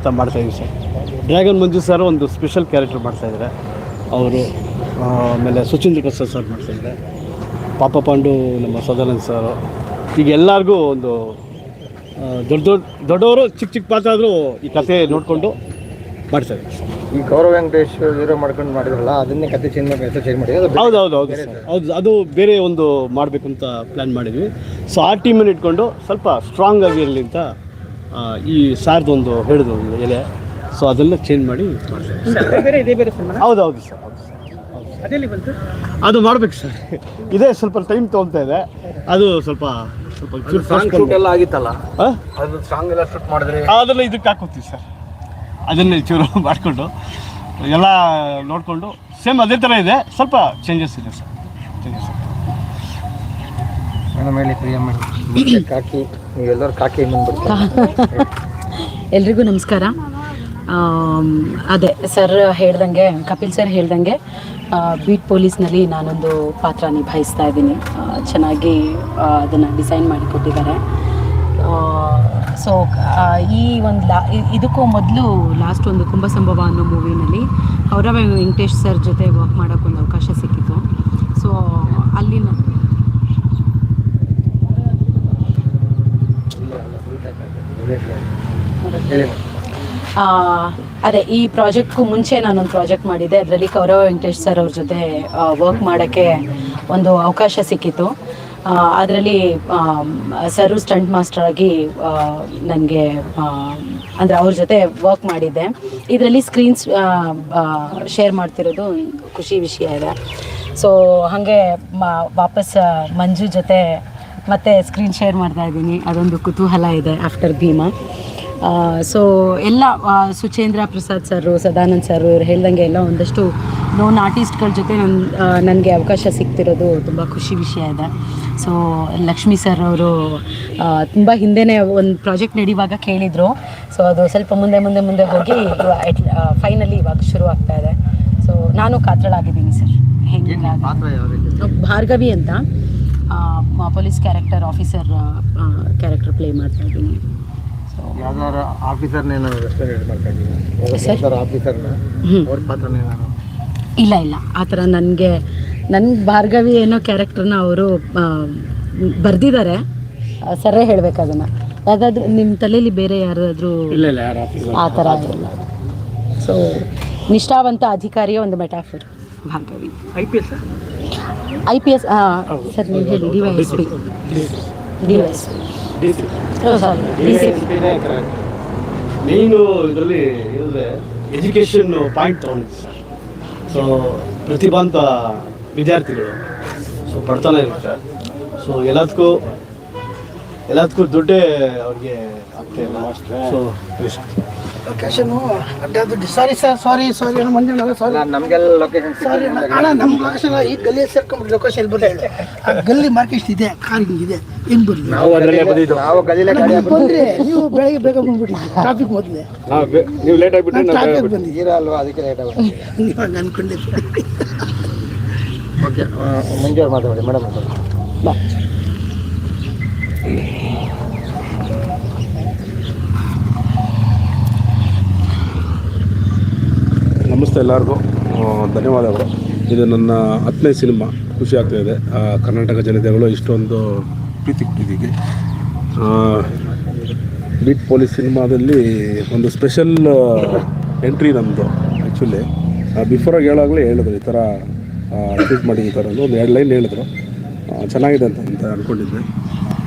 ಅಂತ ಮಾಡ್ತಾ ಇದ್ದೀವಿ ಸರ್. ಡ್ರ್ಯಾಗನ್ ಮಂಜು ಸರ್ ಒಂದು ಸ್ಪೆಷಲ್ ಕ್ಯಾರೆಕ್ಟರ್ ಮಾಡ್ತಾ ಇದ್ದಾರೆ. ಅವರು ಆಮೇಲೆ ಸುಚೀಂದ್ರ ಪ್ರಸಾದ್ ಸರ್ ಮಾಡ್ತಾ ಇದ್ದಾರೆ. ಪಾಪ ಪಾಂಡು ನಮ್ಮ ಸದಾನಂದ್ ಸರ್ ಈಗ ಎಲ್ಲರಿಗೂ ಒಂದು ದೊಡ್ಡ ದೊಡ್ಡ ದೊಡ್ಡವರು ಚಿಕ್ಕ ಚಿಕ್ಕ ಪಾತ್ರ ಆದರೂ ಈ ಕತೆ ನೋಡಿಕೊಂಡು ಮಾಡ್ತಾರೆ ಈ ಗೌರವ ವೆಂಕಟೇಶ್ ಹೀರೋ ಮಾಡ್ಕೊಂಡು ಮಾಡಿದ್ರಲ್ಲ ಅದನ್ನೇ ಕತೆ ಚೇಂಜ್ ಮಾಡಿ ಹೆಸರು ಚೇಂಜ್ ಮಾಡಿ ಹೌದು ಹೌದು ಹೌದು ಹೌದು ಅದು ಬೇರೆ ಒಂದು ಮಾಡಬೇಕು ಅಂತ ಪ್ಲ್ಯಾನ್ ಮಾಡಿದ್ವಿ. ಸೊ ಆ ಟೀಮನ್ನು ಇಟ್ಕೊಂಡು ಸ್ವಲ್ಪ ಸ್ಟ್ರಾಂಗ್ ಆಗಿರಲಿ ಅಂತ ಈ ಸಾರ್ದೊಂದು ಹೇಳಿದ ಹೇಳಿದ್ರು ಒಂದು ಎಲೆ. ಸೊ ಅದೆಲ್ಲ ಚೇಂಜ್ ಮಾಡಿ ಮಾಡ್ತಾ ಬೇರೆ ಇದೇ ಬೇರೆ ಸಿನಿಮಾ ಹೌದು ಹೌದು ಸರ್ ಹೌದು ಸರ್. ಅದೆಲ್ಲಿ ಬಂತು? ಅದು ಮಾಡ್ಬೇಕು ಸರ್. ಇದೇ ಸ್ವಲ್ಪ ಟೈಮ್ ತೊಗೊಳ್ತಾ ಇದೆ. ಅದು ಸ್ವಲ್ಪ ಸ್ವಲ್ಪ ಎಲ್ಲ ಆಗಿತ್ತಲ್ಲ? ಅದು ಸಾಂಗ್ ಎಲ್ಲ ಶೂಟ್ ಮಾಡಿದ್ರೆ? ಅದೆಲ್ಲ ಇದಕ್ಕೆ ಹಾಕೋತೀವಿ ಸರ್. ಅದನ್ನೇ ಚೂರು ಮಾಡಿಕೊಂಡು ಎಲ್ಲ ನೋಡಿಕೊಂಡು ಸೇಮ್ ಅದೇ ಥರ ಇದೆ. ಸ್ವಲ್ಪ ಚೇಂಜಸ್ ಇದೆ ಸರ್. ಚೇಂಜಸ್ ಮೇಡಮ್ ಹೇಳಿ ಪ್ರಿಯ ಮೇಡಮ್. ಕಾಕಿ ಎಲ್ರಿಗೂ ನಮಸ್ಕಾರ. ಅದೇ, ಸರ್ ಹೇಳ್ದಂಗೆ, ಕಪಿಲ್ ಸರ್ ಹೇಳ್ದಂಗೆ ಬೀಟ್ ಪೊಲೀಸ್ನಲ್ಲಿ ನಾನೊಂದು ಪಾತ್ರ ನಿಭಾಯಿಸ್ತಾ ಇದ್ದೀನಿ. ಚೆನ್ನಾಗಿ ಅದನ್ನು ಡಿಸೈನ್ ಮಾಡಿ ಕೊಟ್ಟಿದ್ದಾರೆ. ಸೊ ಈ ಒಂದು ಲಾ ಇದಕ್ಕೂ ಮೊದಲು ಲಾಸ್ಟ್ ಒಂದು ಕುಂಭ ಸಂಭವ ಅನ್ನೋ ಮೂವಿನಲ್ಲಿ ಅವರ ವೆಂಕಟೇಶ್ ಸರ್ ಜೊತೆ ವರ್ಕ್ ಮಾಡೋಕ್ಕೊಂದು ಅವಕಾಶ ಸಿಕ್ಕಿತ್ತು. ಸೊ ಅಲ್ಲಿ ನ- ಆ, ಅದೇ, ಈ ಪ್ರಾಜೆಕ್ಟ್ಗೂ ಮುಂಚೆ ನಾನೊಂದು ಪ್ರಾಜೆಕ್ಟ್ ಮಾಡಿದ್ದೆ. ಅದರಲ್ಲಿ ಕೌರವ ವೆಂಕಟೇಶ್ ಸರ್ ಅವ್ರ ಜೊತೆ ವರ್ಕ್ ಮಾಡೋಕ್ಕೆ ಒಂದು ಅವಕಾಶ ಸಿಕ್ಕಿತ್ತು. ಅದರಲ್ಲಿ ಸರ್ ಸ್ಟಂಟ್ ಮಾಸ್ಟರ್ ಆಗಿ ನನಗೆ ಅಂದರೆ ಅವ್ರ ಜೊತೆ ವರ್ಕ್ ಮಾಡಿದ್ದೆ. ಇದರಲ್ಲಿ ಸ್ಕ್ರೀನ್ಸ್ ಶೇರ್ ಮಾಡ್ತಿರೋದು ಖುಷಿ ವಿಷಯ ಇದೆ. ಸೊ ಹಾಗೆ ವಾಪಸ್ ಮಂಜು ಜೊತೆ ಮತ್ತೆ ಸ್ಕ್ರೀನ್ ಶೇರ್ ಮಾಡ್ತಾ ಇದ್ದೀನಿ. ಅದೊಂದು ಕುತೂಹಲ ಇದೆ ಆಫ್ಟರ್ ಭೀಮಾ. ಸೊ ಎಲ್ಲ ಸುಚೇಂದ್ರ ಪ್ರಸಾದ್ ಸರು ಸದಾನಂದ್ ಸರ್ ಇವ್ರು ಹೇಳ್ದಂಗೆ ಎಲ್ಲ ಒಂದಷ್ಟು ನೋನ್ ಆರ್ಟಿಸ್ಟ್ಗಳ ಜೊತೆ ನನ್ನ ನನಗೆ ಅವಕಾಶ ಸಿಗ್ತಿರೋದು ತುಂಬ ಖುಷಿ ವಿಷಯ ಇದೆ. ಸೊ ಲಕ್ಷ್ಮಿ ಸರ್ ಅವರು ತುಂಬ ಹಿಂದೆನೇ ಒಂದು ಪ್ರಾಜೆಕ್ಟ್ ನಡೆಯುವಾಗ ಕೇಳಿದರು. ಸೊ ಅದು ಸ್ವಲ್ಪ ಮುಂದೆ ಮುಂದೆ ಮುಂದೆ ಹೋಗಿ ಫೈನಲಿ ಇವಾಗ ಶುರು ಆಗ್ತಾ ಇದೆ. ಸೊ ನಾನು ಕಾತ್ರಳಾಗಿದ್ದೀನಿ ಸರ್. ಹೆಂಗೆ ಭಾರ್ಗವಿ ಅಂತ. Police character officer character play ಮಾಡ್ತಾ ಇದ್ದೀನಿ. ಸೊ ಆಫೀಸರ್ನೇ ನಾನು ರೆಸ್ಟೋರೆಂಟ್ ಮಾಡ್ತಾ ಇದ್ದೀನಿ ಸರ್? ಯಾವ್ದಾರ ಆಫೀಸರ್ನ ಹ್ಮ್. ಅವ್ರ ಪಾತ್ರನೇ ನಾನು ಇಲ್ಲ ಇಲ್ಲ. ಆ ಥರ ನನಗೆ ನನ್ನ ಭಾರ್ಗವಿ ಏನೋ ಕ್ಯಾರೆಕ್ಟರ್ನ ಅವರು ಬರೆದಿದ್ದಾರೆ ಸರೇ ಹೇಳ್ಬೇಕು ಅದನ್ನು. ಯಾವುದಾದ್ರೂ ನಿಮ್ಮ ತಲೆಯಲ್ಲಿ ಬೇರೆ ಯಾರಾದರೂ ಆ ಥರ ಇಲ್ಲ. ಸೊ ನಿಷ್ಠಾವಂತ ಅಧಿಕಾರಿಯ ಒಂದು metaphor Bhargavi. I P S I P S sir ನೀವು ಹೇಳಿ D Y S P D Y S P ಇದರಲ್ಲಿ ಹೇಳಿದ್ರೆ ಎಜುಕೇಷನ್ ಪಾಯಿಂಟ್ ತೊಗೊಂಡಿದ್ದೆ ಸರ್. ಸೊ ಪ್ರತಿಭಾಂತ ವಿದ್ಯಾರ್ಥಿಗಳು ಸೊ ಬಡತನ ಇರುತ್ತೆ. ಸೊ ಎಲ್ಲದಕ್ಕೂ ಎಲ್ಲದಕ್ಕೂ ದುಡ್ಡೇ ಅವ್ರಿಗೆ ಆಗ್ತಾ ಇಲ್ಲ. ಸೊ ಲೊಕೇಶನ್ ಅಡ್ಡಾದು ಸಾರಿ ಸರ್ ಸಾರಿ ಸಾರಿ ಅಣ್ಣ ಮಂಜಣ್ಣ ಸಾರಿ ನಮಗೆಲ್ಲ ಲೊಕೇಶನ್ ಸಾರಿ ಅಣ್ಣ ಅಣ್ಣ ನಮ್ಮ ಲೊಕೇಶನ್ ಈ ಗಲ್ಲಿ ಸೇರ್ಕೊಂಡ್ಬಿಟ್ಟು ಲೊಕೇಶನ್ ಬರಲಿಲ್ಲ ಆ ಗಲ್ಲಿ ಮಾರ್ಕೆಟ್ ಇದೆ ಕಾರ್ ಹಿಂಗಿದೆ ಏನು ಬರಲಿಲ್ಲ ನಾವು ಅದರಲ್ಲೇ ಬಂದಿದ್ದು. ನಾವು ಗಲ್ಲಿಲೇ ಗಾಡಿ ಬಂದ್ರೆ ನೀವು ಬೆಳಗ್ಗೆ ಬೇಗ ಬಂದ್ಬಿಟ್ರಿ ಟ್ರಾಫಿಕ್ ಮೊದಲೇ. ನೀವು ಲೇಟ್ ಆಗಿಬಿಟ್ಟು ಟ್ರಾಫಿಕ್ ಬಂದಿದ್ದೀರಾ ಅಲ್ವಾ ಅದಕ್ಕೆ ಲೇಟ್ ಆಗುತ್ತೆ ನೀವು ಹಂಗೆ ಅನ್ಕೊಂಡಿದ್ದೆ ಓಕೆ ಮಂಜು ಅವ್ರು ಮಾತಾಡಿ ಮೇಡಮ್ ಬಾ. ನಮಸ್ತೆ ಎಲ್ಲರಿಗೂ. ಧನ್ಯವಾದಗಳು. ಇದು ನನ್ನ ಹತ್ತನೇ ಸಿನಿಮಾ. ಖುಷಿ ಆಗ್ತಾಯಿದೆ ಕರ್ನಾಟಕ ಜನತೆಗಳು ಇಷ್ಟೊಂದು ಪ್ರೀತಿ ಕೊಟ್ಟಿದ್ದೀವಿ ಬಿಟ್ ಪೊಲೀಸ್ ಸಿನಿಮಾದಲ್ಲಿ ಒಂದು ಸ್ಪೆಷಲ್ ಎಂಟ್ರಿ ನಮ್ಮದು ಆ್ಯಕ್ಚುಲಿ ಬಿಫೋರಾಗಿ ಹೇಳಾಗಲೇ ಹೇಳಿದ್ರು, ಈ ಥರ ಟ್ರೀಟ್ ಮಾಡಿ ಈ ಥರ ಒಂದು ಎರಡು ಲೈನ್ ಹೇಳಿದ್ರು. ಚೆನ್ನಾಗಿದೆ ಅಂತ ಅಂತ ಅಂದ್ಕೊಂಡಿದ್ದೆ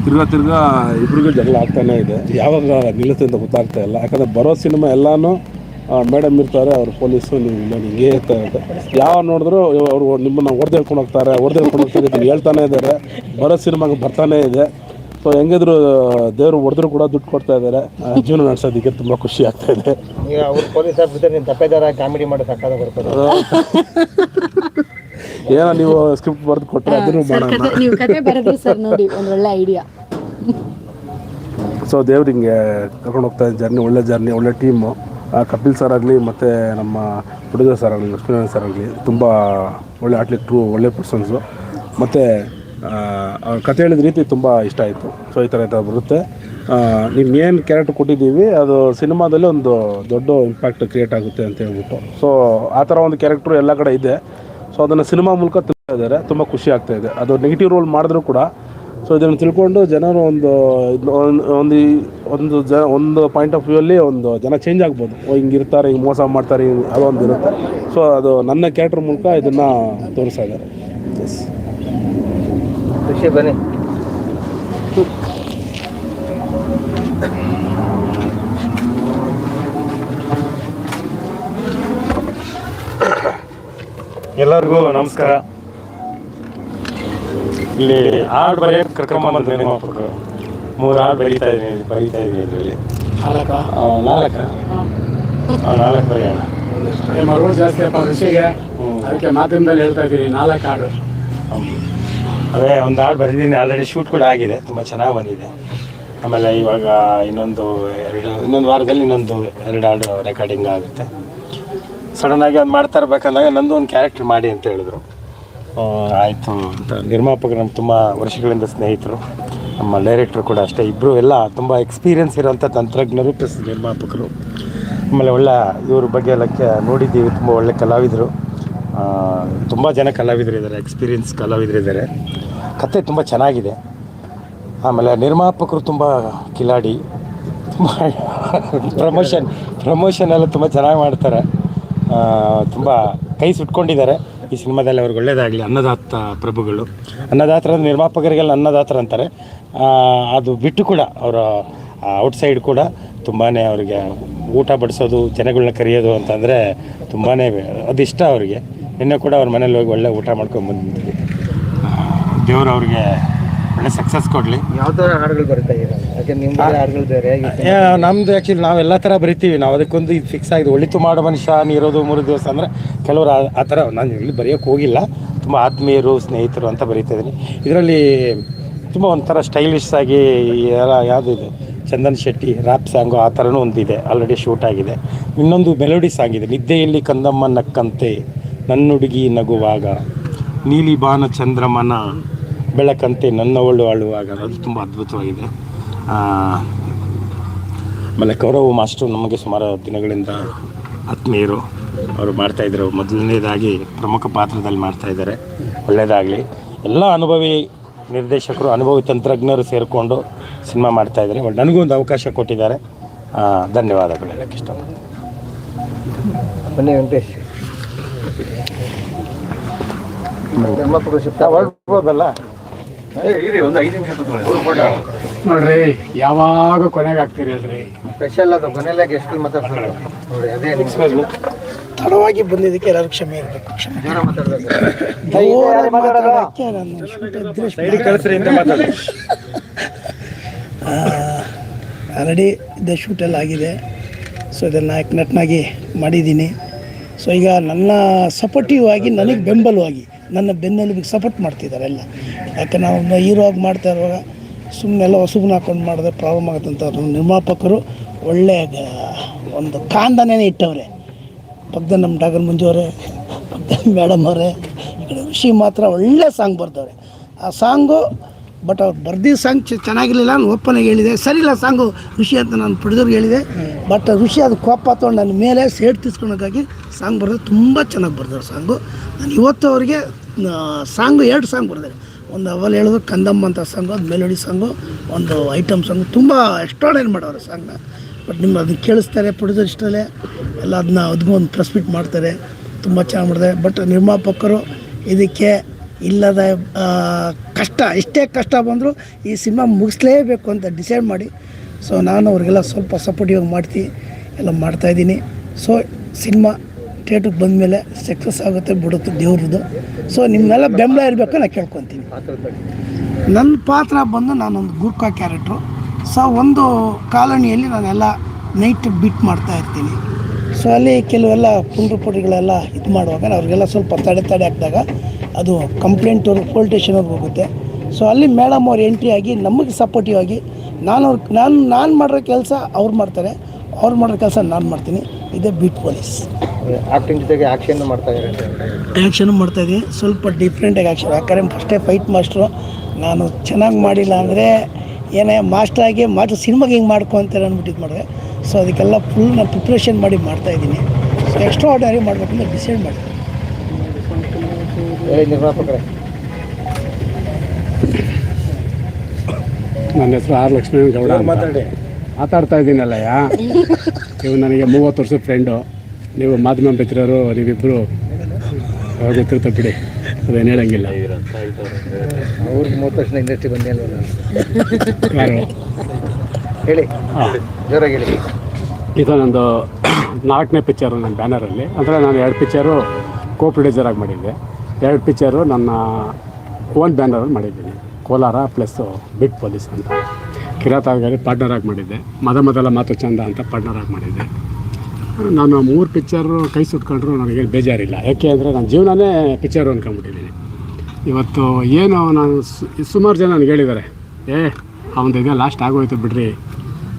ತಿರ್ಗಾ ತಿರ್ಗಾ ಇಬ್ರಿಗೂ ಜಗಳ ಆಗ್ತಾನೇ ಇದೆ. ಯಾವಾಗ ನಿಲ್ಲುತ್ತೆ ಅಂತ ಗೊತ್ತಾಗ್ತಾ ಇಲ್ಲ. ಯಾಕಂದರೆ ಬರೋ ಸಿನಿಮಾ ಎಲ್ಲನೂ ಮೇಡಮ್ ಇರ್ತಾರೆ ಅವ್ರು ಪೊಲೀಸು ನೀವು ಇಲ್ಲ ಹಿಂಗೆ ಇರ್ತಾ ಅಂತ ಯಾವ ನೋಡಿದ್ರು ಅವರು ನಿಮ್ಮನ್ನು ಹೊಡೆದು ಹೇಳ್ಕೊಂಡು ಹೋಗ್ತಾರೆ ಹೊಡೆದು ಹೇಳ್ಕೊಂಡು ಹೋಗ್ತಾರೆ ನೀವು ಹೇಳ್ತಾನೆ ಇದ್ದಾರೆ. ಬರೋ ಸಿನಿಮಾಗೆ ಬರ್ತಾನೆ ಇದೆ. ಸೊ ಹೆಂಗಿದ್ರು ದೇವರು ಹೊಡೆದ್ರು ಕೂಡ ದುಡ್ಡು ಕೊಡ್ತಾ ಇದ್ದಾರೆ. ಜೀವನ ನಡೆಸೋದಕ್ಕೆ ತುಂಬ ಖುಷಿ ಆಗ್ತಾ ಇದೆ. ಈಗ ಅವ್ರು ಪೊಲೀಸ್ ಆಫೀಸರ್ ನೀನು ತಪ್ಪೇದಾರ ಕಾಮಿಡಿ ಮಾಡಿ ಸಕ್ಕದ ಬರ್ತದೆ ಏನೋ ನೀವು ಸ್ಕ್ರಿಪ್ಟ್ ಬರೆದು ಕೊಟ್ಟರೆ ಅದನ್ನು ಮಾಡೋಣ. ನೀವು ಕತೆ ಬರೆದ್ರಿ ಸರ್ ನೋಡಿ ಒಂದು ಒಳ್ಳೆ ಐಡಿಯಾ ಸೊ ದೇವ್ರಿಗೆ ಹಿಂಗೆ ಕರ್ಕೊಂಡು ಹೋಗ್ತಾ ಇದ್ದ ಜರ್ನಿ ಒಳ್ಳೆ ಜರ್ನಿ ಒಳ್ಳೆ ಟೀಮು ಕಪಿಲ್ ಸರ್ ಆಗಲಿ ಮತ್ತು ನಮ್ಮ ಪ್ರೊಡ್ಯೂಸರ್ ಸರ್ ಆಗಲಿ ಲಕ್ಷ್ಮೀನಾರಾಯಣ ಸರ್ ಆಗಲಿ ತುಂಬ ಒಳ್ಳೆ ಆಟ್ಲೆಟ್ರು ಒಳ್ಳೆ ಪರ್ಸನ್ಸು ಮತ್ತು ಅವ್ರ ಕತೆ ಹೇಳಿದ ರೀತಿ ತುಂಬ ಇಷ್ಟ ಆಯಿತು. ಸೊ ಈ ಥರ ಈ ಥರ ಬರುತ್ತೆ ನೀವು ಏನು ಕ್ಯಾರೆಕ್ಟರ್ ಕೊಟ್ಟಿದ್ದೀವಿ. ಅದು ಸಿನಿಮಾದಲ್ಲಿ ಒಂದು ದೊಡ್ಡ ಇಂಪ್ಯಾಕ್ಟ್ ಕ್ರಿಯೇಟ್ ಆಗುತ್ತೆ ಅಂತ ಹೇಳ್ಬಿಟ್ಟು. ಸೊ ಆ ಥರ ಒಂದು ಕ್ಯಾರೆಕ್ಟ್ರು ಎಲ್ಲ ಕಡೆ ಇದೆ. ಸೊ ಅದನ್ನು ಸಿನಿಮಾ ಮೂಲಕ ತಿಳಿಸ್ತಾ ಇದ್ದಾರೆ. ತುಂಬ ಖುಷಿ ಆಗ್ತಾ ಇದೆ. ಅದು ನೆಗೆಟಿವ್ ರೋಲ್ ಮಾಡಿದ್ರು ಕೂಡ ಸೊ ಇದನ್ನು ತಿಳ್ಕೊಂಡು ಜನರು ಒಂದು ಒಂದು ಒಂದು ಒಂದು ಜ ಒಂದು ಪಾಯಿಂಟ್ ಆಫ್ ವ್ಯೂ ಅಲ್ಲಿ ಒಂದು ಜನ ಚೇಂಜ್ ಆಗ್ಬೋದು. ಹಿಂಗೆ ಇರ್ತಾರೆ ಹಿಂಗೆ ಮೋಸ ಮಾಡ್ತಾರೆ ಹಿಂಗೆ ಅದೊಂದು ಇರುತ್ತೆ. ಸೊ ಅದು ನನ್ನ ಕ್ಯಾರೆಕ್ಟರ್ ಮೂಲಕ ಇದನ್ನು ತೋರಿಸ್ತಾ ಇದ್ದಾರೆ. ಎಸ್ ಖುಷಿ ಬನ್ನಿ. ಎಲ್ಲರಿಗೂ ನಮಸ್ಕಾರ. ಇಲ್ಲಿ ಹಾಡು ಬರೆಯಕ್ಕೆ ಕರ್ಕೊಂಬಂದು ನಿರ್ಮಾಪಕರು ಮೂರು ಹಾಡು ಬರೀತಾ ಇದ್ದೀನಿ ಬರೀತಾ ಇದ್ದೀನಿ ಇದರಲ್ಲಿ ನಾಲ್ಕ? ನಾಲ್ಕು? ಬರೆಯೋಣ. ಮಗಳು ಜಾಸ್ತಿ ಅಪ್ಪ ಋಷಿಗೆ. ಅದಕ್ಕೆ ಮಾಧ್ಯಮದಲ್ಲಿ ಹೇಳ್ತಾ ಇದ್ದೀನಿ ನಾಲ್ಕು ಹಾಡು. ಅದೇ ಒಂದು ಹಾಡು ಬರೆದಿದ್ದೀನಿ ಆಲ್ರೆಡಿ ಶೂಟ್ ಕೂಡ ಆಗಿದೆ ತುಂಬ ಚೆನ್ನಾಗಿ ಬಂದಿದೆ. ಆಮೇಲೆ ಇವಾಗ ಇನ್ನೊಂದು ಎರಡು ಇನ್ನೊಂದು ವಾರದಲ್ಲಿ ಇನ್ನೊಂದು ಎರಡು ಹಾಡು ರೆಕಾರ್ಡಿಂಗ್ ಆಗುತ್ತೆ. ಸಡನ್ನಾಗಿ ಅದು ಮಾಡ್ತಾ ಇರ್ಬೇಕಂದಾಗ ನಂದು ಒಂದು ಕ್ಯಾರೆಕ್ಟರ್ ಮಾಡಿ ಅಂತ ಹೇಳಿದ್ರು. ಆಯಿತು. ನಿರ್ಮಾಪಕರು ನಮ್ಮ ತುಂಬ ವರ್ಷಗಳಿಂದ ಸ್ನೇಹಿತರು. ನಮ್ಮ ಡೈರೆಕ್ಟ್ರು ಕೂಡ ಅಷ್ಟೇ. ಇಬ್ಬರು ಎಲ್ಲ ತುಂಬ ಎಕ್ಸ್ಪೀರಿಯನ್ಸ್ ಇರೋಂಥ ತಂತ್ರಜ್ಞರು ಪ್ಲಸ್ ನಿರ್ಮಾಪಕರು. ಆಮೇಲೆ ಒಳ್ಳೆ ಇವ್ರ ಬಗ್ಗೆ ಎಲ್ಲ ನೋಡಿದ್ದೀವಿ. ತುಂಬ ಒಳ್ಳೆ ಕಲಾವಿದರು. ತುಂಬ ಜನ ಕಲಾವಿದರು ಇದ್ದಾರೆ ಎಕ್ಸ್ಪೀರಿಯನ್ಸ್ ಕಲಾವಿದರು ಇದ್ದಾರೆ ಕತೆ ತುಂಬ ಚೆನ್ನಾಗಿದೆ. ಆಮೇಲೆ ನಿರ್ಮಾಪಕರು ತುಂಬ ಕಿಲಾಡಿ. ತುಂಬ ಪ್ರಮೋಷನ್ ಪ್ರಮೋಷನ್ ಎಲ್ಲ ತುಂಬ ಚೆನ್ನಾಗಿ ಮಾಡ್ತಾರೆ. ತುಂಬ ಕೈ ಸುಟ್ಕೊಂಡಿದ್ದಾರೆ. ಈ ಸಿನಿಮಾದಲ್ಲಿ ಅವ್ರಿಗೆ ಒಳ್ಳೇದಾಗಲಿ, ಅನ್ನದಾತ ಪ್ರಭುಗಳು. ಅನ್ನದಾತರ ನಿರ್ಮಾಪಕರಿಗೆಲ್ಲ ಅನ್ನದಾತ್ರ ಅಂತಾರೆ. ಅದು ಬಿಟ್ಟು ಕೂಡ ಅವರ ಔಟ್ಸೈಡ್ ಕೂಡ ತುಂಬಾ ಅವರಿಗೆ ಊಟ ಬಡಿಸೋದು ಜನಗಳನ್ನ ಕರೆಯೋದು ಅಂತಂದರೆ ತುಂಬಾ ಅದಿಷ್ಟ ಅವರಿಗೆ. ನಿನ್ನೆ ಕೂಡ ಅವ್ರ ಮನೇಲಿ ಹೋಗಿ ಒಳ್ಳೆ ಊಟ ಮಾಡ್ಕೊಂಡು ಬಂದಿದ್ವಿ. ದೇವರು ಅವ್ರಿಗೆ ಸಕ್ಸಸ್ ಕೊಡಲಿ. ಯಾವ ಥರ ಹಾಡುಗಳು ಬರ್ತಾ ಇದ್ದೀರಾ ಯಾಕೆ ನಿಮ್ಮ ಹಾಡುಗಳು ಬೇರೆ ನಮ್ದು ಆ್ಯಕ್ಚುಲಿ ನಾವು ಎಲ್ಲ ಥರ ಬರಿತೀವಿ. ನಾವು ಅದಕ್ಕೊಂದು ಇದು ಫಿಕ್ಸ್ ಆಗಿದೆ. ಒಳಿತು ಮಾಡೋ ಮನುಷ್ಯ ನೀರೋದು ಮೂರು ದಿವಸ ಅಂದರೆ ಕೆಲವರು ಆ- ಥರ ನಾನು ಇಲ್ಲಿ ಬರೆಯೋಕ್ಕೆ ಹೋಗಿಲ್ಲ. ತುಂಬ ಆತ್ಮೀಯರು ಸ್ನೇಹಿತರು ಅಂತ ಬರೀತಾ ಇದೀನಿ ಇದರಲ್ಲಿ ತುಂಬ ಒಂಥರ ಸ್ಟೈಲಿಶ್ ಆಗಿ ಎಲ್ಲ ಯಾವುದು ಇದು? ಚಂದನ್ ಶೆಟ್ಟಿ ರಾಪ್ ಸಾಂಗು ಆ ಥರನೂ ಒಂದಿದೆ. ಆಲ್ರೆಡಿ ಶೂಟ್ ಆಗಿದೆ. ಇನ್ನೊಂದು ಮೆಲೋಡಿ ಸಾಂಗ್ ಇದೆ. ನಿದ್ದೆಯಲ್ಲಿ ಕಂದಮ್ಮ ನಕ್ಕಂತೆ ನನ್ನುಡುಗಿ ನಗುವಾಗ ನೀಲಿ ಬಾನ ಚಂದ್ರಮನ ಬೆಳಕಂತೆ ನನ್ನವಳು ಆಳುವಾಗ. ಅದು ತುಂಬ ಅದ್ಭುತವಾಗಿದೆ. ಆಮೇಲೆ ಕೌರವ್ ಮಾಸ್ಟರ್ ನಮಗೆ ಸುಮಾರು ದಿನಗಳಿಂದ ಆತ್ಮೀಯರು ಅವರು ಮಾಡ್ತಾಯಿದ್ರು ಮೊದಲನೇದಾಗಿ ಪ್ರಮುಖ ಪಾತ್ರದಲ್ಲಿ ಮಾಡ್ತಾಯಿದ್ದಾರೆ ಒಳ್ಳೆಯದಾಗಲಿ ಎಲ್ಲ ಅನುಭವಿ ನಿರ್ದೇಶಕರು ಅನುಭವಿ ತಂತ್ರಜ್ಞರು ಸೇರಿಕೊಂಡು ಸಿನಿಮಾ ಮಾಡ್ತಾಯಿದ್ದಾರೆ ಬಟ್ ನನಗೂ ಒಂದು ಅವಕಾಶ ಕೊಟ್ಟಿದ್ದಾರೆ. ಧನ್ಯವಾದಗಳು ಹೇಳಕ್ಕೆ ಇಷ್ಟ ಬನ್ನಿ ವೆಂಕಟೇಶ್. ಹೊರಡ್ಬೋದಲ್ಲ ನೋಡ್ರಿ ಯಾವಾಗ ಕೊನೆಗೆ ಆಗ್ತೀರಿ ಅಲ್ರಿ ಸ್ಪೆಷಲ್ ಅದು ಕೊನೆಯಲ್ಲ ಎಷ್ಟು ಮಾತಾಡ್ತಾರೆ. ನೋಡಿ ಅದೇ ತಡವಾಗಿ ಬಂದಿದ್ದಕ್ಕೆ ಎಲ್ಲರೂ ಕ್ಷಮೆ ಇರಬೇಕು ಆಲ್ರೆಡಿ ಇದೆ ಶೂಟ್ ಎಲ್ಲ ಆಗಿದೆ. ಸೊ ಇದನ್ನು ನಾಯಕ ನಟನಾಗಿ ಮಾಡಿದ್ದೀನಿ. ಸೊ ಈಗ ನನ್ನ ಸಪೋರ್ಟಿವ್ ಆಗಿ ನನಗೆ ಬೆಂಬಲವಾಗಿ ನನ್ನ ಬೆನ್ನೆಲುಬಿಗೆ ಸಪೋರ್ಟ್ ಮಾಡ್ತಿದ್ದಾರೆ ಎಲ್ಲ. ಯಾಕೆ ನಾವು ಒಂದು ಹೀರೋ ಆಗಿ ಮಾಡ್ತಾ ಇರುವಾಗ ಸುಮ್ಮನೆಲ್ಲ ಹೊಸಬನ್ನ ಹಾಕೊಂಡು ಮಾಡಿದ್ರೆ ಪ್ರಾಬ್ಲಮ್ ಆಗುತ್ತಂತ ನಮ್ಮ ನಿರ್ಮಾಪಕರು ಒಳ್ಳೆಯ ಒಂದು ಕಾಂದನೇ ಇಟ್ಟವ್ರೆ. ಪಕ್ಕದ ನಮ್ಮ ಡಾಗರ್ ಮಂಜು ಪಕ್ಕದ ಮೇಡಮ್ ಅವರೇ, ಈ ಕಡೆ ಋಷಿ ಮಾತ್ರ ಒಳ್ಳೆ ಸಾಂಗ್ ಬರ್ತವ್ರೆ. ಆ ಸಾಂಗು, ಬಟ್ ಅವ್ರು ಬರ್ದಿದ್ದ ಸಾಂಗ್ ಚೆನ್ನಾಗಿರಲಿಲ್ಲ ನಾನು ಓಪನಾಗಿ ಹೇಳಿದೆ. ಸರಿ ಇಲ್ಲ ಸಾಂಗು ಋಷಿ ಅಂತ ನಾನು ಪ್ರೊಡ್ಯೂಸರ್ಗೆ ಹೇಳಿದೆ. ಬಟ್ ಋಷಿ ಅದು ಕೋಪ ತೊಗೊಂಡು ನನ್ನ ಮೇಲೆ ಸೇಡ್ ತಿಸ್ಕೊಳಕ್ಕಾಗಿ ಸಾಂಗ್ ಬರೆದ್ರೆ ತುಂಬ ಚೆನ್ನಾಗಿ ಬರ್ದವ್ರು ಸಾಂಗು. ನಾನು ಇವತ್ತು ಅವರಿಗೆ ಸಾಂಗು, ಎರಡು ಸಾಂಗ್ ಬರ್ತಾರೆ ಒಂದು ಅವಲ್ ಹೇಳೋದು ಕಂದಮ್ಮ ಅಂತ ಸಾಂಗು ಅದು ಮೆಲೋಡಿ ಸಾಂಗು ಒಂದು ಐಟಮ್ ಸಾಂಗು ತುಂಬ ಎಕ್ಸ್ಟ್ರಾಡೈನ್ ಮಾಡೋರು ಸಾಂಗ್ನ ಬಟ್ ನಿಮ್ಮ ಅದನ್ನ ಕೇಳಿಸ್ತಾರೆ ಪ್ರೊಡ್ಯೂಸರ್ ಇಷ್ಟರಲ್ಲೇ. ಎಲ್ಲ ಅದನ್ನ ಅದಕ್ಕೂ ಒಂದು ಮಾಡ್ತಾರೆ. ತುಂಬ ಚೆನ್ನಾಗಿ ಮಾಡಿದೆ ಬಟ್ ನಿರ್ಮಾಪಕರು ಇದಕ್ಕೆ ಇಲ್ಲದ ಕಷ್ಟ, ಎಷ್ಟೇ ಕಷ್ಟ ಬಂದರೂ ಈ ಸಿನಿಮಾ ಮುಗಿಸ್ಲೇಬೇಕು ಅಂತ ಡಿಸೈಡ್ ಮಾಡಿ. ಸೊ ನಾನು ಅವ್ರಿಗೆಲ್ಲ ಸ್ವಲ್ಪ ಸಪೋರ್ಟಿವ್ ಮಾಡ್ತೀನಿ ಎಲ್ಲ ಮಾಡ್ತಾಯಿದ್ದೀನಿ ಸೊ ಸಿನಿಮಾ ಥಿಯೇಟ್ರಿಗೆ ಬಂದಮೇಲೆ ಸಕ್ಸಸ್ ಆಗುತ್ತೆ ಬಿಡುತ್ತೆ ದೇವ್ರದ್ದು. ಸೊ ನಿಮ್ಮನ್ನೆಲ್ಲ ಬೆಂಬಲ ಇರಬೇಕು ನಾನು ಕೇಳ್ಕೊತೀನಿ. ನನ್ನ ಪಾತ್ರ ಬಂದು ನಾನೊಂದು ಗೂರ್ಖಾ ಕ್ಯಾರೆಕ್ಟ್ರು. ಸೊ ಒಂದು ಕಾಲೋನಿಯಲ್ಲಿ ನಾನೆಲ್ಲ ನೈಟ್ ಬಿಟ್ ಮಾಡ್ತಾ ಇರ್ತೀನಿ. ಸೊ ಅಲ್ಲಿ ಕೆಲವೆಲ್ಲ ಪುಂಡ್ರಪುಟಿಗಳೆಲ್ಲ ಇದು ಮಾಡುವಾಗ ಅವ್ರಿಗೆಲ್ಲ ಸ್ವಲ್ಪ ತಡೆ ತಡೆ ಹಾಕಿದಾಗ ಅದು ಕಂಪ್ಲೇಂಟ್ ಪೋಲ್ ಸ್ಟೇಷನ್ವರೆಗೆ ಹೋಗುತ್ತೆ. ಸೊ ಅಲ್ಲಿ ಮೇಡಮ್ ಅವ್ರು ಎಂಟ್ರಿ ಆಗಿ ನಮಗೆ ಸಪೋರ್ಟಿವ್ ಆಗಿ ನಾನು ಅವ್ರ ನಾನು ನಾನು ಮಾಡಿರೋ ಕೆಲಸ ಅವ್ರು ಮಾಡ್ತಾರೆ. ಅವ್ರು ಮಾಡಿರೋ ಕೆಲಸ ನಾನು ಮಾಡ್ತೀನಿ. ಇದೇ ಬೀಟ್ ಪೊಲೀಸ್ ಆಕ್ಟಿಂಗ್ ಜೊತೆಗೆ ಆಕ್ಷನ್ ಮಾಡ್ತಾ ಇದ್ದಾರೆ. ಆ್ಯಕ್ಷನ್ ಮಾಡ್ತಾಯಿದ್ದೀನಿ ಸ್ವಲ್ಪ ಡಿಫ್ರೆಂಟಾಗಿ ಆ್ಯಕ್ಷನ್ ಯಾಕಂದರೆ ಫಸ್ಟೇ ಫೈಟ್ ಮಾಸ್ಟ್ರು ನಾನು ಚೆನ್ನಾಗಿ ಮಾಡಿಲ್ಲ ಅಂದರೆ ಏನೇ ಮಾಸ್ಟ್ರಾಗಿ ಮಾಸ್ಟರ್ ಸಿನಿಮಾಗೆ ಹಿಂಗೆ ಮಾಡ್ಕೊ ಅಂತ ಅಂದ್ಬಿಟ್ಟು ಇದು ಮಾಡಿದೆ. ಸೊ ಅದಕ್ಕೆಲ್ಲ ಫುಲ್ ನಾನು ಪ್ರಿಪ್ರೇಷನ್ ಮಾಡಿ ಮಾಡ್ತಾಯಿದ್ದೀನಿ ಸೊ ಎಕ್ಸ್ಟ್ರಾ ಆರ್ಡರಿ ಅಂತ ಡಿಸೈಡ್ ಮಾಡಿದೆ. ನಿರ್ಮಾಪಕರೇ. ನನ್ನ ಹೆಸರು ಆರ್ ಲಕ್ಷ್ಮೀ ಗೌಡ ಮಾತಾಡಿ. ಮಾತಾಡ್ತಾ ಇದ್ದೀನಲ್ಲಯ್ಯ? ನೀವು ನನಗೆ ಮೂವತ್ತು ವರ್ಷದ ಫ್ರೆಂಡು ನೀವು ಮಾಧ್ಯಮ ಮಿತ್ರರು ನೀವಿಬ್ಬರು ಗೊತ್ತಿರ್ತ ಬಿಡಿ. ಅದೇನು ಹೇಳಂಗಿಲ್ಲ. ಅವ್ರಿಗೆ ಮೂವತ್ತು ವರ್ಷದ ಇಂಡಸ್ಟ್ರಿ ಬಂದಿಲ್ಲ ಹೇಳಿ. ಹಾಂ. ಜೋರಾಗಿ ಹೇಳಿ. ಇದು ನಂದು ನಾಲ್ಕನೇ ಪಿಕ್ಚರು ನನ್ನ ಬ್ಯಾನರಲ್ಲಿ. ಅಂದರೆ ನಾನು ಎರಡು ಪಿಕ್ಚರು ಕೋ ಪ್ರೊಡ್ಯೂಸರ್ ಆಗಿ ಮಾಡಿದ್ದೆ. ಎರಡು ಪಿಕ್ಚರು ನನ್ನ ಓನ್ ಬ್ಯಾನರಲ್ಲಿ ಮಾಡಿದ್ದೀನಿ. ಕೋಲಾರ ಪ್ಲಸ್ಸು ಬಿಗ್ ಪೊಲೀಸ್ ಅಂತ. ಕಿರಾತಾಗಲಿ ಪಾರ್ಟ್ನರ್ ಆಗಿ ಮಾಡಿದ್ದೆ. ಮದ ಮೊದಲ ಮಾತು ಚಂದ ಅಂತ ಪಾರ್ಟ್ನರ್ ಆಗಿ ಮಾಡಿದ್ದೆ. ನಾನು ಮೂರು ಪಿಕ್ಚರು ಕೈ ಸುಟ್ಕೊಂಡ್ರು ನನಗೇನು ಬೇಜಾರಿಲ್ಲ. ಯಾಕೆ ಅಂದರೆ ನನ್ನ ಜೀವನನೇ ಪಿಕ್ಚರು ಅಂದ್ಕೊಂಬಿಟ್ಟಿದ್ದೀನಿ ಇವತ್ತು ಏನು ನಾನು ಸುಮಾರು ಜನ ನನಗೆ ಹೇಳಿದ್ದಾರೆ. ಏ ಅವನದು ಇದೆ ಲಾಸ್ಟ್ ಆಗೋಯ್ತು ಬಿಡ್ರಿ.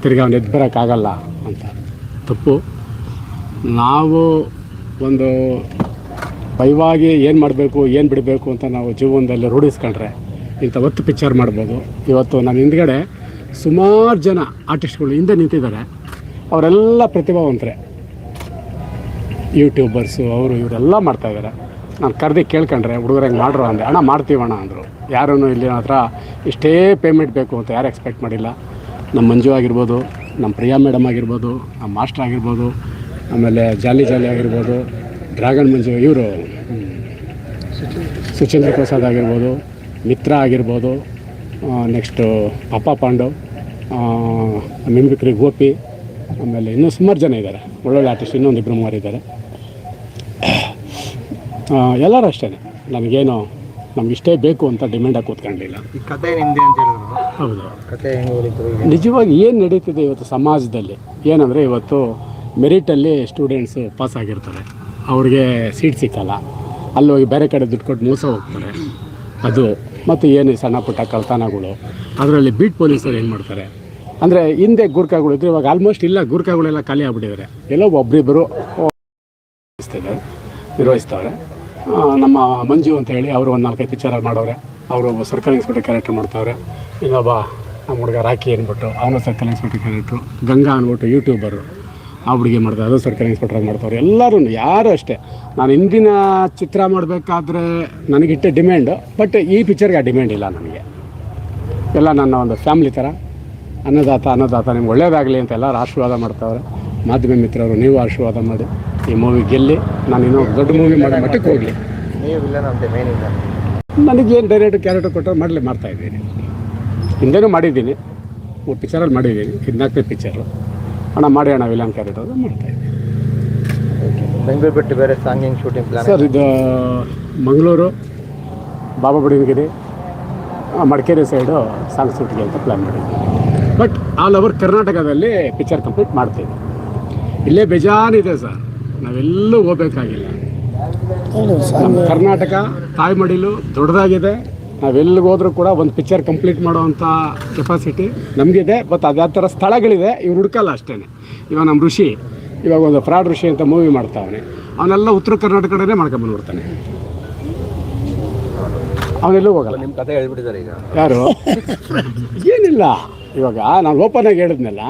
ತಿರ್ಗಿ ಅವ್ನು ಎದ್ದು ಬರೋಕ್ಕಾಗಲ್ಲ ಅಂತ. ತಪ್ಪು. ನಾವು ಒಂದು ಭಯವಾಗಿ ಏನು ಮಾಡಬೇಕು, ಏನು ಬಿಡಬೇಕು ಅಂತ ನಾವು ಜೀವನದಲ್ಲಿ ರೂಢಿಸ್ಕೊಂಡ್ರೆ ಇಂಥ ಹೊತ್ತು ಪಿಕ್ಚರ್ ಮಾಡ್ಬೋದು. ಇವತ್ತು ನನ್ನ ಹಿಂದ್ಗಡೆ ಸುಮಾರು ಜನ ಆರ್ಟಿಸ್ಟ್ಗಳು ಹಿಂದೆ ನಿಂತಿದ್ದಾರೆ. ಅವರೆಲ್ಲ ಪ್ರತಿಭಾವಂತರೆ. ಯೂಟ್ಯೂಬರ್ಸು ಅವರು ಇವರೆಲ್ಲ ಮಾಡ್ತಾಯಿದ್ದಾರೆ ನಾನು ಕರೆದಿ ಕೇಳ್ಕೊಂಡ್ರೆ, ಹುಡುಗರು ಹೆಂಗೆ ಮಾಡ್ರು ಅಂದೆ ಅಣ್ಣ ಮಾಡ್ತೀವಣ್ಣ ಅಂದರು. ಯಾರೂ ಇಲ್ಲಿ ಹತ್ರ ಇಷ್ಟೇ ಪೇಮೆಂಟ್ ಬೇಕು ಅಂತ ಯಾರು ಎಕ್ಸ್ಪೆಕ್ಟ್ ಮಾಡಿಲ್ಲ. ನಮ್ಮ ಮಂಜು ಆಗಿರ್ಬೋದು ನಮ್ಮ ಪ್ರಿಯಾ ಮೇಡಮ್ ಆಗಿರ್ಬೋದು ನಮ್ಮ ಮಾಸ್ಟರ್ ಆಗಿರ್ಬೋದು, ಆಮೇಲೆ ಜಾಲಿ ಜಾಲಿ ಆಗಿರ್ಬೋದು, ಡ್ರ್ಯಾಗನ್ ಮಂಜು, ಇವರು ಸುಚೇಂದ್ರ ಪ್ರಸಾದ್ ಆಗಿರ್ಬೋದು, ಮಿತ್ರ ಆಗಿರ್ಬೋದು ನೆಕ್ಸ್ಟು ಪಪ್ಪ ಪಾಂಡು ಮಿಮಿಕ್ರಿ ಗೋಪಿ ಆಮೇಲೆ ಇನ್ನೂ ಸುಮಾರು ಜನ ಇದ್ದಾರೆ ಒಳ್ಳೊಳ್ಳೆ ಆರ್ಟಿಸ್ಟ್ ಇನ್ನೊಂದು ಇಬ್ಬರು ಮೂವರು ಇದ್ದಾರೆ ಎಲ್ಲರೂ ಅಷ್ಟೇ. ನಮಗೇನು ನಮ್ಗೆ ಇಷ್ಟೇ ಬೇಕು ಅಂತ ಡಿಮ್ಯಾಂಡಾಗಿ ಕೂತ್ಕೊಂಡಿಲ್ಲ. ಕತೆ ಅಂತ ಹೇಳಿದ್ರು. ಹೌದು. ಕತೆ ನಿಜವಾಗಿ ಏನು ನಡೀತಿದೆ ಇವತ್ತು ಸಮಾಜದಲ್ಲಿ? ಏನಂದರೆ ಇವತ್ತು ಮೆರಿಟಲ್ಲಿ ಸ್ಟೂಡೆಂಟ್ಸು ಪಾಸ್ ಆಗಿರ್ತಾರೆ. ಅವ್ರಿಗೆ ಸೀಟ್ ಸಿಕ್ಕಲ್ಲ. ಅಲ್ಲಿ ಹೋಗಿ ಬೇರೆ ಕಡೆ ದುಡ್ಡು ಕೊಟ್ಟು ಮೋಸ ಹೋಗ್ತಾರೆ. ಅದು. ಮತ್ತು ಏನು ಸಣ್ಣ ಪುಟ್ಟ ಕಳ್ತನಗಳು. ಅದರಲ್ಲಿ ಬೀಟ್ ಪೊಲೀಸರು ಏನು ಮಾಡ್ತಾರೆ? ಅಂದರೆ ಹಿಂದೆ ಗೂರ್ಖಾಗಳು ಇದ್ರು ಇವಾಗ ಆಲ್ಮೋಸ್ಟ್ ಇಲ್ಲ, ಗೂರ್ಖಾಗಳೆಲ್ಲ ಖಾಲಿ ಆಗ್ಬಿಟ್ಟಿದ್ದಾರೆ ಎಲ್ಲೋ ಒಬ್ಬರಿಬ್ಬರು ನಿರ್ವಹಿಸ್ತವ್ರೆ ನಮ್ಮ ಮಂಜು ಅಂತ ಹೇಳಿ ಅವರು ಒಂದು ನಾಲ್ಕೈದು ಪಿಕ್ಚರ್ ಮಾಡೋರೆ ಅವರು ಒಬ್ಬ ಸರ್ಕಲ್ ಇನ್ಸ್ಪೆಕ್ಟರ್ ಕ್ಯಾರೆಕ್ಟರ್ ಮಾಡ್ತಾವ್ರೆ. ಇನ್ನೊಬ್ಬ ನಮ್ಮ ಹುಡುಗ ರಾಖಿ ಅಂದ್ಬಿಟ್ಟು ಅವನು ಸರ್ಕಲ್ ಇನ್ಸ್ಪೆಕ್ಟರ್ ಕ್ಯಾರೆಕ್ಟ್ರು ಗಂಗಾ ಅಂದ್ಬಿಟ್ಟು ಯೂಟ್ಯೂಬರು ಆ ಹುಡುಗಿ ಮಾಡ್ತಾರೆ ಅದು ಸರ್ಕಲ್ ಇನ್ಸ್ಪೆಕ್ಟರ್ ಮಾಡ್ತಾರೆ ಎಲ್ಲರೂ ಯಾರು ಅಷ್ಟೇ. ನಾನು ಹಿಂದಿನ ಚಿತ್ರ ಮಾಡಬೇಕಾದ್ರೆ ನನಗಿಟ್ಟೆ ಡಿಮ್ಯಾಂಡು ಬಟ್ ಈ ಪಿಕ್ಚರ್ಗೆ ಆ ಡಿಮ್ಯಾಂಡ್ ಇಲ್ಲ ನನಗೆ. ಎಲ್ಲ ನನ್ನ ಒಂದು ಫ್ಯಾಮ್ಲಿ ಥರ ಅನ್ನದಾತ ಅನ್ನದಾತ ನಿಮ್ಗೆ ಒಳ್ಳೇದಾಗಲಿ ಅಂತ ಎಲ್ಲರೂ ಆಶೀರ್ವಾದ ಮಾಡ್ತಾವ್ರೆ. ಮಾಧ್ಯಮ ಮಿತ್ರರು ನೀವು ಆಶೀರ್ವಾದ ಮಾಡಿ. ಈ ಮೂವಿ ಗೆಲ್ಲಿ ನಾನು ಇನ್ನೂ ದೊಡ್ಡ ಮೂವಿ ಮಾಡೋ ಮಟ್ಟಕ್ಕೆ ಹೋಗಲಿ. ನನಗೇನು ಡೈರೆಕ್ಟ್ ಕ್ಯಾರೆಕ್ಟರ್ ಕೊಟ್ಟರೆ ಮಾಡಲಿ ಮಾಡ್ತಾ ಇದ್ದೀನಿ. ಹಿಂದೆನೂ ಮಾಡಿದ್ದೀನಿ. ಮೂರು ಪಿಕ್ಚರಲ್ಲಿ ಮಾಡಿದ್ದೀನಿ. ಇದು ನಾಲ್ಕನೇ ಪಿಕ್ಚರು ಅಣ್ಣ ಮಾಡಿ ಅಣ್ಣ ವಿಲನ್ ಕ್ಯಾರೆಕ್ಟರ್ ಮಾಡ್ತಾ ಇದ್ದೀನಿ. ಬೆಂಗಳೂರು ಬಿಟ್ಟು ಬೇರೆ ಸಾಂಗಿಂಗ್ ಶೂಟಿಂಗ್ ಪ್ಲಾನ್ ಸರ್ ಇದು ಮಂಗಳೂರು ಬಾಬಾ ಬುಡನಗಿರಿ ಆ, ಮಡಿಕೇರಿ ಸೈಡು ಸಾಂಗ್ ಶೂಟಿಂಗ್ ಅಂತ ಪ್ಲ್ಯಾನ್ ಮಾಡಿದ್ವಿ ಬಟ್ ಆಲ್ ಓವರ್ ಕರ್ನಾಟಕದಲ್ಲಿ ಪಿಕ್ಚರ್ ಕಂಪ್ಲೀಟ್ ಮಾಡ್ತೀವಿ ಇಲ್ಲೇ ಬೇಜಾನಿದೆ ಸರ್. ನಾವೆಲ್ಲೂ ಹೋಗ್ಬೇಕಾಗಿಲ್ಲ. ನಮ್ಮ ಕರ್ನಾಟಕ ತಾಯ್ಮಡಿಲು ದೊಡ್ಡದಾಗಿದೆ. ನಾವೆಲ್ಲಿಗೆ ಹೋದ್ರೂ ಕೂಡ ಒಂದು ಪಿಕ್ಚರ್ ಕಂಪ್ಲೀಟ್ ಮಾಡೋವಂಥ ಕೆಪಾಸಿಟಿ ನಮಗಿದೆ. ಬಟ್ ಅದ್ಯಾವ ಥರ ಸ್ಥಳಗಳಿದೆ ಇವ್ರು ಹುಡ್ಕಲ್ಲ ಅಷ್ಟೇ ಇವಾಗ ನಮ್ಮ ಋಷಿ ಇವಾಗ ಒಂದು ಫ್ರಾಡ್ ಋಷಿ ಅಂತ ಮೂವಿ ಮಾಡ್ತಾವನೆ. ಅವನ್ನೆಲ್ಲ ಉತ್ತರ ಕರ್ನಾಟಕ ಕಡೆನೇ ಮಾಡ್ಕೊಂಬಂದ್ಬಿಡ್ತಾನೆ ಅವನೆಲ್ಲೂ ಹೋಗಲ್ಲ. ನಿಮ್ಮ ಕತೆ ಹೇಳ್ಬಿಟ್ಟಿದ್ದಾರೆ ಈಗ. ಯಾರು? ಏನಿಲ್ಲ. ಇವಾಗ ನಾನು ಓಪನ್ ಆಗಿ ಹೇಳಿದ್ನಲ್ಲ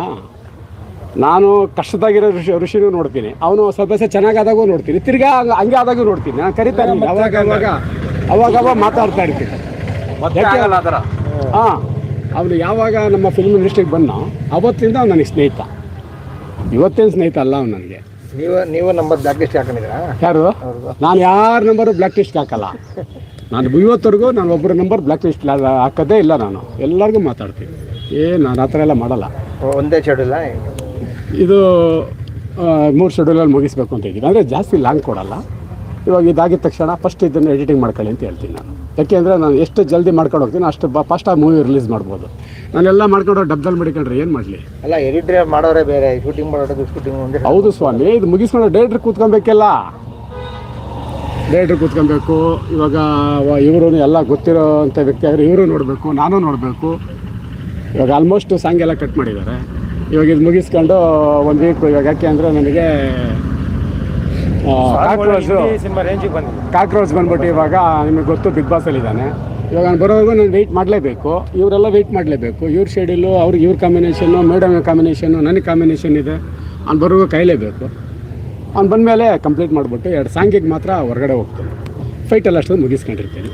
ನಾನು ಕಷ್ಟದಾಗಿರೋ ಋಷಿ ಋಷಿನೂ ನೋಡ್ತೀನಿ. ಅವನು ಸದಸ್ಯ ಚೆನ್ನಾಗಾದಾಗೂ ನೋಡ್ತೀನಿ. ತಿರ್ಗಾ ಹಂಗ- ಆದಾಗೂ ನೋಡ್ತೀನಿ. ನಾನು ಕರಿತಾ ಇರ್ತೀನಿ. ಅವಾಗ ಅವಾಗ ಅವಾಗ ಅವಾಗ ಮಾತಾಡ್ತಾ ಇರ್ತೀನಿ. ಹಾಂ ಅವನು ಯಾವಾಗ ನಮ್ಮ ಫಿಲ್ಮ್ ಇಂಡಸ್ಟ್ರಿಗೆ ಬಂದ ಅವತ್ತಿಂದ ಅವ್ನು ನನಗೆ ಸ್ನೇಹಿತ. ಇವತ್ತೇನು ಸ್ನೇಹಿತ ಅಲ್ಲ ಅವ್ನು ನನಗೆ. ನೀವು ನೀವು ನಂಬರ್ ಬ್ಲಾಕ್ ಲಿಸ್ಟ್ ಹಾಕೊಂಡಿದ್ದೀರಾ? ಯಾರು? ನಾನು ಯಾರ ನಂಬರು ಬ್ಲ್ಯಾಕ್ ಲಿಸ್ಟ್ ಹಾಕಲ್ಲ. ನಾನು ಇವತ್ತವರೆಗೂ ನಾನು ಒಬ್ಬರ ನಂಬರ್ ಬ್ಲ್ಯಾಕ್ ಲಿಸ್ಟ್ ಹಾಕೋದೇ ಇಲ್ಲ ನಾನು. ಎಲ್ಲರಿಗೂ ಮಾತಾಡ್ತೀನಿ. ಏ ನಾನು ಆ ಥರ ಎಲ್ಲ ಮಾಡಲ್ಲ. ಒಂದೇ ಶೆಡ್ಯೂಲ ಇದು ಮೂರು ಶೆಡ್ಯೂಲಲ್ಲಿ ಮುಗಿಸ್ಬೇಕು ಅಂತ ಇದ್ದೀನಿ. ಅಂದರೆ ಜಾಸ್ತಿ ಲಾಂಗ್ ಕೊಡಲ್ಲ. ಇವಾಗ ಇದಾಗಿದ ತಕ್ಷಣ ಫಸ್ಟ್ ಇದನ್ನು ಎಡಿಟಿಂಗ್ ಮಾಡ್ಕೊಳ್ಳಿ ಅಂತ ಹೇಳ್ತೀನಿ ನಾನು. ಯಾಕೆಂದರೆ ನಾನು ಎಷ್ಟು ಜಲ್ದಿ ಮಾಡ್ಕೊಂಡು ಹೋಗ್ತೀನಿ ಅಷ್ಟು ಬ ಫಸ್ಟಾಗಿ ಮೂವಿ ರಿಲೀಸ್ ಮಾಡ್ಬೋದು. ನಾನೆಲ್ಲ ಮಾಡ್ಕೊಂಡು ಡಬ್ದಲ್ಲಿ ಮಾಡಿಕೊಂಡ್ರೆ ಏನು ಮಾಡಲಿ? ಅಲ್ಲ ಎಡಿಟರ್ ಮಾಡೋರೇ ಬೇರೆ? ಶೂಟಿಂಗ್ ಮಾಡೋದು ಶೂಟಿಂಗ್ ಒಂದೇ ಹೌದು ಸ್ವಾಮಿ ಇದು ಮುಗಿಸ್ಕೊಂಡು ಡೈರೆಕ್ಟ್ರ್ ಕೂತ್ಕೊಬೇಕಲ್ಲ? ಡೈರೆಕ್ಟ್ರ್ ಕೂತ್ಕೊಬೇಕು. ಇವಾಗ ಇವರು ಎಲ್ಲ ಗೊತ್ತಿರೋ ಅಂಥ ವ್ಯಕ್ತಿ ಆದರೆ ಇವರು ನೋಡಬೇಕು ನಾನು ನೋಡಬೇಕು. ಇವಾಗ ಆಲ್ಮೋಸ್ಟ್ ಸಾಂಗ್ ಎಲ್ಲ ಕಟ್ ಮಾಡಿದ್ದಾರೆ. ಇವಾಗ ಇದು ಮುಗಿಸ್ಕೊಂಡು ಒಂದು ವೀಕ್ ಇವಾಗ ಯಾಕೆ ಅಂದರೆ ನನಗೆ ಕಾಕ್ರೋಚು ಬಂದ್ಬಿಟ್ಟು ಇವಾಗ ನಿಮಗೆ ಗೊತ್ತು ಬಿಗ್ ಬಾಸಲ್ಲಿ ಇದ್ದಾನೆ. ಇವಾಗ ನಾನು ಬರೋವರೆಗೂ ನಾನು ವೆಯ್ಟ್ ಮಾಡಲೇಬೇಕು. ಇವರೆಲ್ಲ ವೆಯ್ಟ್ ಮಾಡಲೇಬೇಕು. ಇವ್ರ ಶೆಡ್ಯೂಲು ಅವ್ರಿಗೆ ಇವ್ರ ಕಾಂಬಿನೇಷನ್ನು ಮೇಡಮ್ ಕಾಂಬಿನೇಷನ್ನು ನನಗೆ ಕಾಂಬಿನೇಷನ್ ಇದೆ. ಅವ್ನು ಬರೋವರೆಗೂ ಕಾಯಲೇಬೇಕು. ಅವ್ನು ಬಂದಮೇಲೆ ಕಂಪ್ಲೀಟ್ ಮಾಡಿಬಿಟ್ಟು ಎರಡು ಸಾಂಗಿಗೆ ಮಾತ್ರ ಹೊರಗಡೆ ಹೋಗ್ತೀನಿ. ಫೈಟೆಲ್ಲ ಅಷ್ಟೊಂದು ಮುಗಿಸ್ಕೊಂಡಿರ್ತೀನಿ.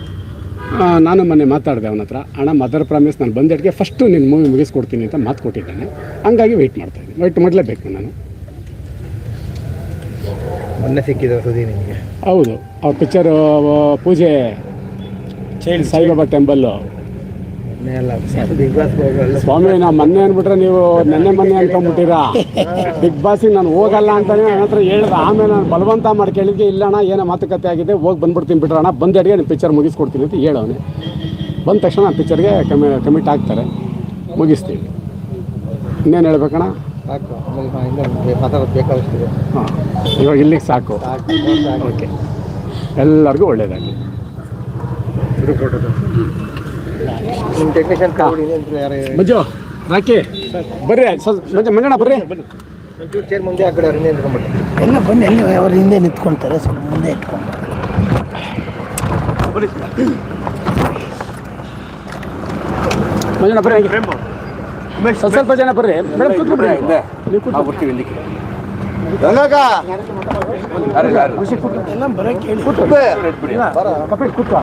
ನಾನು ಮೊನ್ನೆ ಮಾತಾಡಿದೆ ಅವನ ಹತ್ರ ಅಣ್ಣ ಮದರ್ ಪ್ರಾಮಿಸ್ ನಾನು ಬಂದೆಡ್ಗೆ ಫಸ್ಟು ನಿನ್ನ ಮೂವಿ ಮುಗಿಸ್ಕೊಡ್ತೀನಿ ಅಂತ ಮಾತು ಕೊಟ್ಟಿದ್ದಾನೆ. ಹಂಗಾಗಿ ವೆಯ್ಟ್ ಮಾಡ್ತಾಯಿದ್ದೀನಿ ವೆಯ್ಟ್ ಮಾಡಲೇಬೇಕು ನಾನು. ಮೊನ್ನೆ ಸಿಕ್ಕಿದ ಸುದ್ದಿ ನಿಮಗೆ ಹೌದು. ಅವ್ರ ಪಿಕ್ಚರು ಪೂಜೆ child Saibaba temple Bigg Boss ಸ್ವಾಮಿ ನಾ ಮೊನ್ನೆ ಅನ್ಬಿಟ್ರೆ ನೀವು ನೆನ್ನೆ ಮೊನ್ನೆ ಅನ್ಕೊಂಡ್ಬಿಟ್ಟಿರಾ ಬಿಗ್ ಬಾಸಿಗೆ ನಾನು ಹೋಗಲ್ಲ ಅಂತಾನೆ ನನ್ನ ಹೇಳಿದ್ರೆ ಹೇಳ್ದೆ. ಆಮೇಲೆ ನಾನು ಬಲವಂತ ಮಾಡಿ ಕೇಳಿದ್ಗೆ ಇಲ್ಲ ಅಣ್ಣ ಏನೋ ಮಾತುಕತೆ ಆಗಿದೆ ಹೋಗಿ ಬಂದ್ಬಿಡ್ತೀನಿ ಬಿಟ್ರಣ್ಣ ಬಂದ ಅಡಿಗೆ ನಿಮ್ಮ ಪಿಕ್ಚರ್ ಮುಗಿಸ್ಕೊಡ್ತೀನಿ ಅಂತ ಹೇಳೋನೆ ಬಂದ ತಕ್ಷಣ ನಾನು ಪಿಕ್ಚರ್ಗೆ ಕಮಿ ಕಮಿಟ್ ಆಗ್ತಾರೆ. ಮುಗಿಸ್ತೀವಿ. ಇನ್ನೇನು ಹೇಳ್ಬೇಕಣ್ಣ? ಸಾಕು. ಹಾ, ಇವಾಗ ಇಲ್ಲಿಗೆ ಸಾಕು. ಓಕೆ ಎಲ್ಲರಿಗೂ ಒಳ್ಳೇದಾಗಲಿ. ನಿಮ್ಮ ಟೆಕ್ನಿಷಿಯನ್ ಕಾವಡಿ ಅಂತ ಯಾರು ಮಂಜು ರಾಕಿ ಬರ್ರಿ ಸ್ವಲ್ಪ ಮಂಜು ಮಂಜಣ್ಣ ಬರ್ರಿ. ಒಂಚೂರು ಚೇರ್ ಮುಂದೆ ಆ ಕಡೆ ಅವ್ರು ನಿಂತ್ಕೊಂಡ್ಬಿಟ್ಟು ಎಲ್ಲ ಬನ್ನಿ ಎಲ್ಲಿ ಅವ್ರ ಹಿಂದೆ ನಿಂತ್ಕೊಳ್ತಾರೆ ಸ್ವಲ್ಪ ಮುಂದೆ ಇಟ್ಕೊಂಡು ಮಂಜಣ್ಣ ಬರ್ರಿ. ಹಂಗೆ ಸ್ವಲ್ಪ ಸ್ವಲ್ಪ ಜನ ಬರ್ರಿ. ಮೇಡಮ್ ಕೂತ್ಬಿಡ್ರಿ. ನೀವು ಕೂತ್ಬಿಡ್ತೀವಿ ಇಲ್ಲಿ ಎಲ್ಲ ಬರೋಕ್ಕೆ ಕಪಿಲ್ ಕೂತ್ಕೋ.